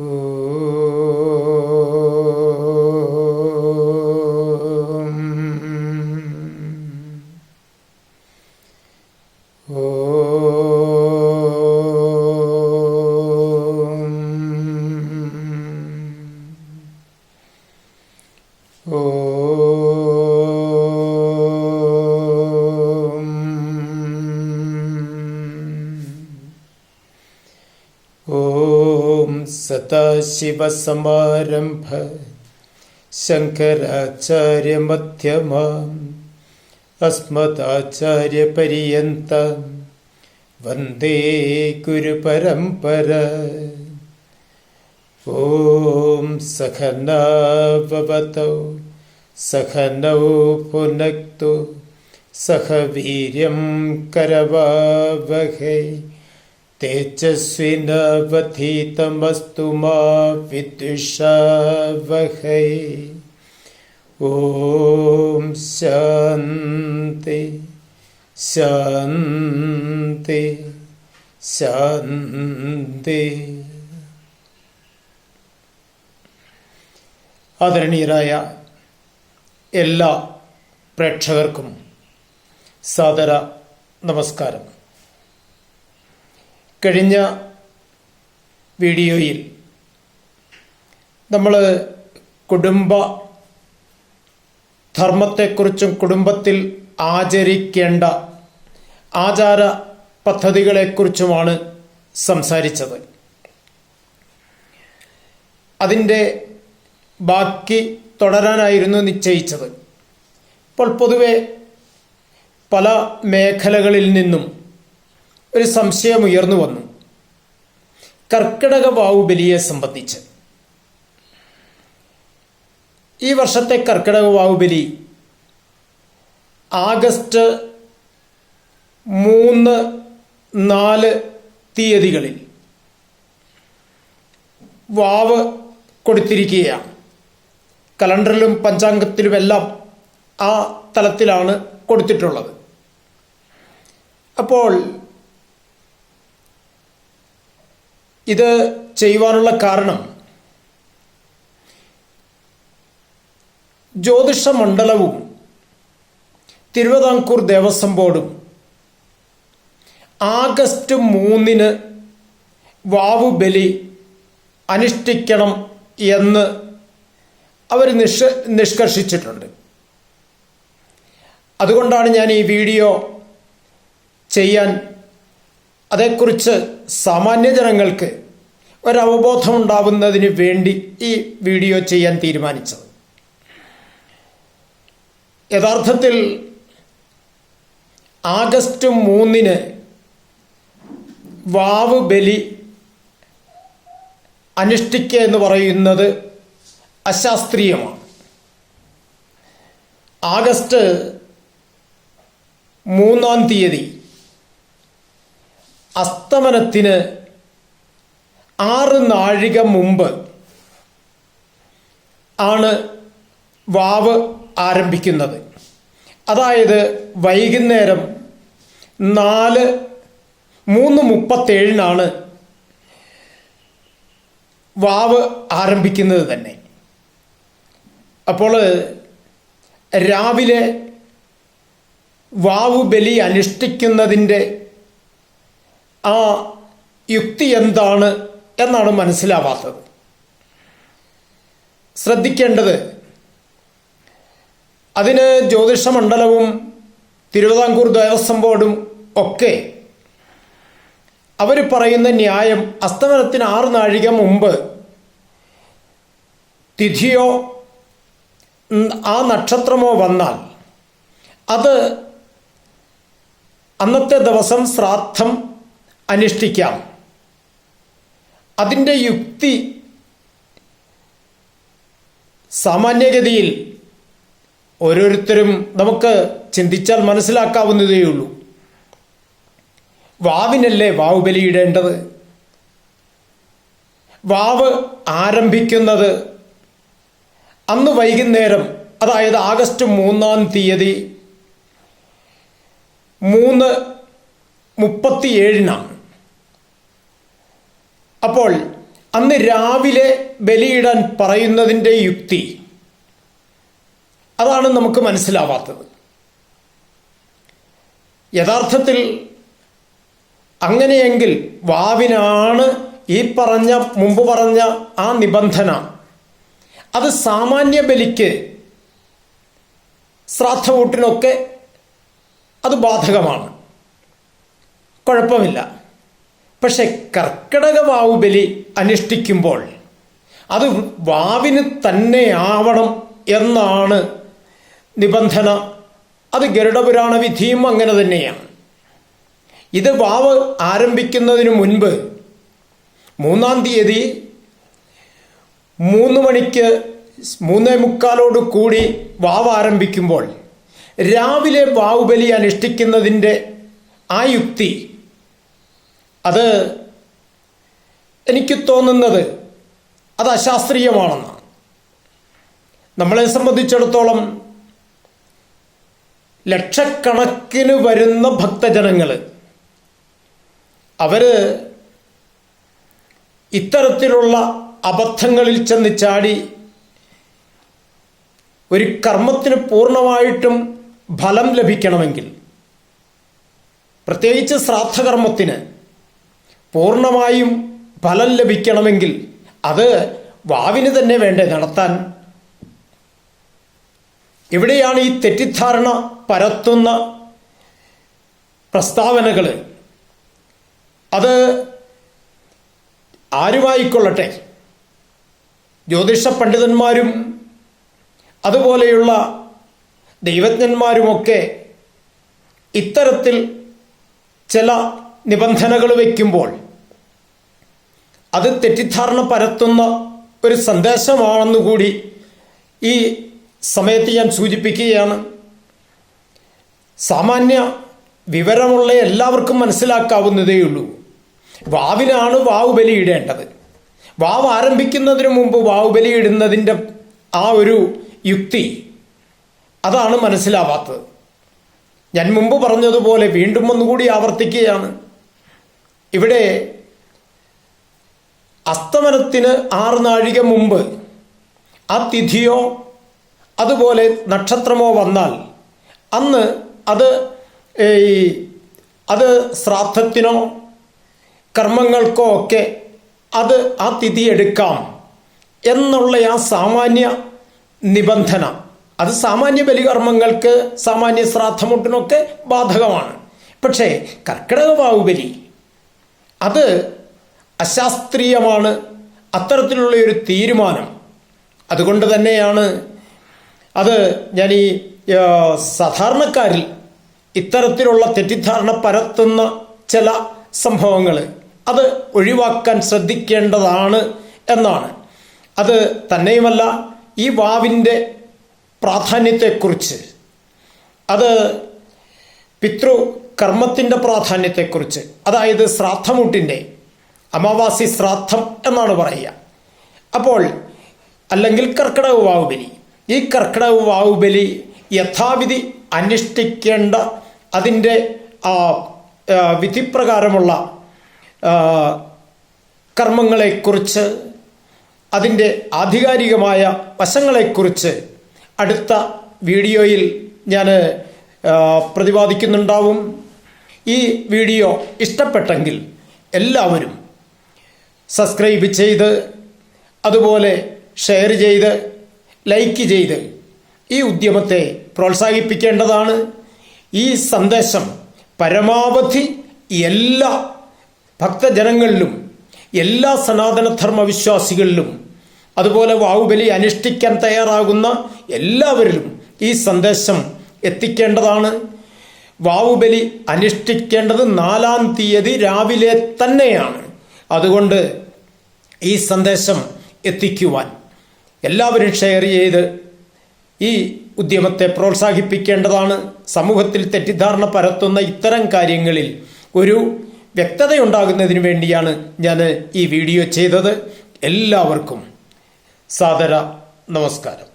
ॐ सदाशिवसमारम्भ शङ्कराचार्यमध्यमाम् अस्मदाचार्यपर्यन्तं वन्दे गुरुपरम्परा। ॐ सखना भवतौ सखनौ पुनक्तु सह वीर्यं करवावहै तेजस्विनवधीतमस्तु मा विद्विषावहै ॐ शान्ति शान्ति ശാന്തി ആദരണീയരായ എല്ലാ പ്രേക്ഷകർക്കും സാദര നമസ്കാരം കഴിഞ്ഞ വീഡിയോയിൽ നമ്മൾ കുടുംബ ധർമ്മത്തെക്കുറിച്ചും കുടുംബത്തിൽ ആചരിക്കേണ്ട ആചാര പദ്ധതികളെക്കുറിച്ചുമാണ് സംസാരിച്ചത്. അതിന്റെ ബാക്കി തുടരാനായിരുന്നു നിശ്ചയിച്ചത്. ഇപ്പോൾ പൊതുവെ പല മേഖലകളിൽ നിന്നും ഒരു സംശയം ഉയർന്നു വന്നു. കർക്കിടക വാവുബലിയെ സംബന്ധിച്ച്. ഈ വർഷത്തെ കർക്കിടക വാവുബലി ആഗസ്റ്റ് മൂന്ന് നാല് തീയതികളിൽ വാവ് കൊടുത്തിരിക്കുകയാണ്. കലണ്ടറിലും പഞ്ചാംഗത്തിലുമെല്ലാം ആ തലത്തിലാണ് കൊടുത്തിട്ടുള്ളത്. അപ്പോൾ ഇത് ചെയ്യുവാനുള്ള കാരണം ജ്യോതിഷ മണ്ഡലവും തിരുവിതാംകൂർ ദേവസ്വം ബോർഡും ആഗസ്റ്റ് മൂന്നിന് വാവു ബലി അനുഷ്ഠിക്കണം എന്ന് അവർ നിഷ നിഷ്കർഷിച്ചിട്ടുണ്ട്. അതുകൊണ്ടാണ് ഞാൻ ഈ വീഡിയോ ചെയ്യാൻ അതേക്കുറിച്ച് സാമാന്യ ജനങ്ങൾക്ക് ഒരവബോധം ഉണ്ടാവുന്നതിന് വേണ്ടി ഈ വീഡിയോ ചെയ്യാൻ തീരുമാനിച്ചത്. യഥാർത്ഥത്തിൽ ആഗസ്റ്റ് മൂന്നിന് വാവ് ബലി അനുഷ്ഠിക്കുക എന്ന് പറയുന്നത് അശാസ്ത്രീയമാണ്. ആഗസ്റ്റ് മൂന്നാം തീയതി അസ്തമനത്തിന് ആറ് നാഴിക മുമ്പ് ആണ് വാവ് ആരംഭിക്കുന്നത്. അതായത് വൈകുന്നേരം നാല് മൂന്ന് മുപ്പത്തേഴിനാണ് വാവ് ആരംഭിക്കുന്നത് തന്നെ. അപ്പോൾ രാവിലെ വാവ് ബലി അനുഷ്ഠിക്കുന്നതിന്റെ ആ യുക്തി എന്താണ് എന്നാണ് മനസ്സിലാവാത്തത്. ശ്രദ്ധിക്കേണ്ടത് അതിന് ജ്യോതിഷമണ്ഡലവും തിരുവിതാംകൂർ ദേവസ്വം ബോർഡും ഒക്കെ അവർ പറയുന്ന ന്യായം അസ്തമനത്തിന് ആറ് നാഴിക മുമ്പ് തിഥിയോ ആ നക്ഷത്രമോ വന്നാൽ അത് അന്നത്തെ ദിവസം ശ്രാദ്ധം അനുഷ്ഠിക്കാം. അതിന്റെ യുക്തി സാമാന്യഗതിയിൽ ഓരോരുത്തരും നമുക്ക് ചിന്തിച്ചാൽ മനസ്സിലാക്കാവുന്നതേയുള്ളൂ വാവിനല്ലേ വാവ് ബലിയിടേണ്ടത്? വാവ് ആരംഭിക്കുന്നത് അന്ന് വൈകുന്നേരം അതായത് ആഗസ്റ്റ് മൂന്നാം തീയതി മൂന്ന് മുപ്പത്തിയേഴിനാണ്. അപ്പോൾ അന്ന് രാവിലെ ബലിയിടാൻ പറയുന്നതിന്റെ യുക്തി. അതാണ് നമുക്ക് മനസ്സിലാവാത്തത്. യഥാർത്ഥത്തിൽ അങ്ങനെയെങ്കിൽ വാവിനാണ് ഈ പറഞ്ഞ മുമ്പ് പറഞ്ഞ ആ നിബന്ധന. അത് സാമാന്യ ബലിക്ക് ശ്രാദ്ധവൂട്ടിനൊക്കെ അത് ബാധകമാണ്. കുഴപ്പമില്ല. പക്ഷെ കർക്കിടക വാവ് ബലി അനുഷ്ഠിക്കുമ്പോൾ അത് വാവിന് തന്നെ ആവണം എന്നാണ് നിബന്ധന. അത് ഗരുഡപുരാണ വിധിയും അങ്ങനെ തന്നെയാണ്. ഇത് വാവ് ആരംഭിക്കുന്നതിന് മുൻപ് മൂന്നാം തീയതി മൂന്ന് മണിക്ക് മൂന്നേ മുക്കാലോട് കൂടി വാവ് ആരംഭിക്കുമ്പോൾ രാവിലെ വാവുബലി അനുഷ്ഠിക്കുന്നതിന്റെ ആ യുക്തി അത് എനിക്ക് തോന്നുന്നത് അത് അശാസ്ത്രീയമാണെന്നാണ്. നമ്മളെ സംബന്ധിച്ചിടത്തോളം ലക്ഷക്കണക്കിന് വരുന്ന ഭക്തജനങ്ങൾ അവർ ഇത്തരത്തിലുള്ള അബദ്ധങ്ങളിൽ ചെന്ന് ചാടി ഒരു കർമ്മത്തിന് പൂർണമായിട്ടും ഫലം ലഭിക്കണമെങ്കിൽ പ്രത്യേകിച്ച് ശ്രാദ്ധകർമ്മത്തിന് പൂർണമായും ഫലം ലഭിക്കണമെങ്കിൽ അത് വാവിന് തന്നെ വേണ്ടേ നടത്താൻ? എവിടെയാണ് ഈ തെറ്റിദ്ധാരണ പരത്തുന്ന പ്രസ്താവനകൾ അത് ആരുമായിക്കൊള്ളട്ടെ? ജ്യോതിഷ പണ്ഡിതന്മാരും അതുപോലെയുള്ള ദൈവജ്ഞന്മാരുമൊക്കെ ഇത്തരത്തിൽ ചില നിബന്ധനകൾ വയ്ക്കുമ്പോൾ അത് തെറ്റിദ്ധാരണ പരത്തുന്ന ഒരു സന്ദേശമാണെന്നുകൂടി ഈ സമയത്ത് ഞാൻ സൂചിപ്പിക്കുകയാണ്. സാമാന്യ വിവരമുള്ള എല്ലാവർക്കും മനസ്സിലാക്കാവുന്നതേയുള്ളൂ വാവിനാണ് വാവ് ബലിയിടേണ്ടത്. വാവ് ആരംഭിക്കുന്നതിന് മുമ്പ് വാവ് ബലിയിടുന്നതിന്റെ ആ ഒരു യുക്തി അതാണ് മനസ്സിലാവാത്തത്. ഞാൻ മുമ്പ് പറഞ്ഞതുപോലെ വീണ്ടും ഒന്നുകൂടി ആവർത്തിക്കുകയാണ്. ഇവിടെ അസ്തമനത്തിന് ആറ് നാഴിക മുമ്പ് ആ തിഥിയോ അതുപോലെ നക്ഷത്രമോ വന്നാൽ അന്ന് അത് ഈ അത് ശ്രാദ്ധത്തിനോ കർമ്മങ്ങൾക്കോ ഒക്കെ അത് ആ തിഥി എടുക്കാം എന്നുള്ള ആ സാമാന്യ നിബന്ധന. അത് സാമാന്യ ബലികർമ്മങ്ങൾക്ക് സാമാന്യ ശ്രാദ്ധമുട്ടിനൊക്കെ ബാധകമാണ്. പക്ഷേ കർക്കിടക ബാഹുബലി അത് അശാസ്ത്രീയമാണ് അത്തരത്തിലുള്ള ഒരു തീരുമാനം. അതുകൊണ്ട് തന്നെയാണ് അത് ഞാൻ ഈ സാധാരണക്കാരിൽ ഇത്തരത്തിലുള്ള തെറ്റിദ്ധാരണ പരത്തുന്ന ചില സംഭവങ്ങൾ അത് ഒഴിവാക്കാൻ ശ്രദ്ധിക്കേണ്ടതാണ് എന്നാണ്. അത് തന്നെയുമല്ല ഈ വാവിന്റെ പ്രാധാന്യത്തെക്കുറിച്ച് അത് പിതൃ കർമ്മത്തിന്റെ പ്രാധാന്യത്തെക്കുറിച്ച് അതായത് ശ്രാദ്ധമുട്ടിന്റെ അമാവാസി ശ്രാദ്ധം എന്നാണ് പറയുക. അപ്പോൾ അല്ലെങ്കിൽ കർക്കിടക വാവുബലി. ഈ കർക്കിടക വാവുബലി യഥാവിധി അനുഷ്ഠിക്കേണ്ട അതിന്റെ വിധിപ്രകാരമുള്ള കർമ്മങ്ങളെക്കുറിച്ച് അതിന്റെ ആധികാരികമായ വശങ്ങളെക്കുറിച്ച് അടുത്ത വീഡിയോയിൽ ഞാൻ പ്രതിപാദിക്കുന്നുണ്ടാവും. ഈ വീഡിയോ ഇഷ്ടപ്പെട്ടെങ്കിൽ എല്ലാവരും സബ്സ്ക്രൈബ് ചെയ്ത് അതുപോലെ ഷെയർ ചെയ്ത് ലൈക്ക് ചെയ്ത് ഈ ഉദ്യമത്തെ പ്രോത്സാഹിപ്പിക്കേണ്ടതാണ്. ഈ സന്ദേശം പരമാവധി എല്ലാ ഭക്തജനങ്ങളിലും എല്ലാ സനാതനധർമ്മ വിശ്വാസികളിലും അതുപോലെ വാവുബലി അനുഷ്ഠിക്കാൻ തയ്യാറാകുന്ന എല്ലാവരിലും ഈ സന്ദേശം എത്തിക്കേണ്ടതാണ്. വാവുബലി അനുഷ്ഠിക്കേണ്ടത് നാലാം തീയതി രാവിലെ തന്നെയാണ്. അതുകൊണ്ട് ഈ സന്ദേശം എത്തിക്കുവാൻ എല്ലാവരും ഷെയർ ചെയ്ത് ഈ ഉദ്യമത്തെ പ്രോത്സാഹിപ്പിക്കേണ്ടതാണ്. സമൂഹത്തിൽ തെറ്റിദ്ധാരണ പരത്തുന്ന ഇത്തരം കാര്യങ്ങളിൽ ഒരു വ്യക്തതയുണ്ടാകുന്നതിന് വേണ്ടിയാണ് ഞാൻ ഈ വീഡിയോ ചെയ്തത്. എല്ലാവർക്കും സാദര നമസ്കാരം.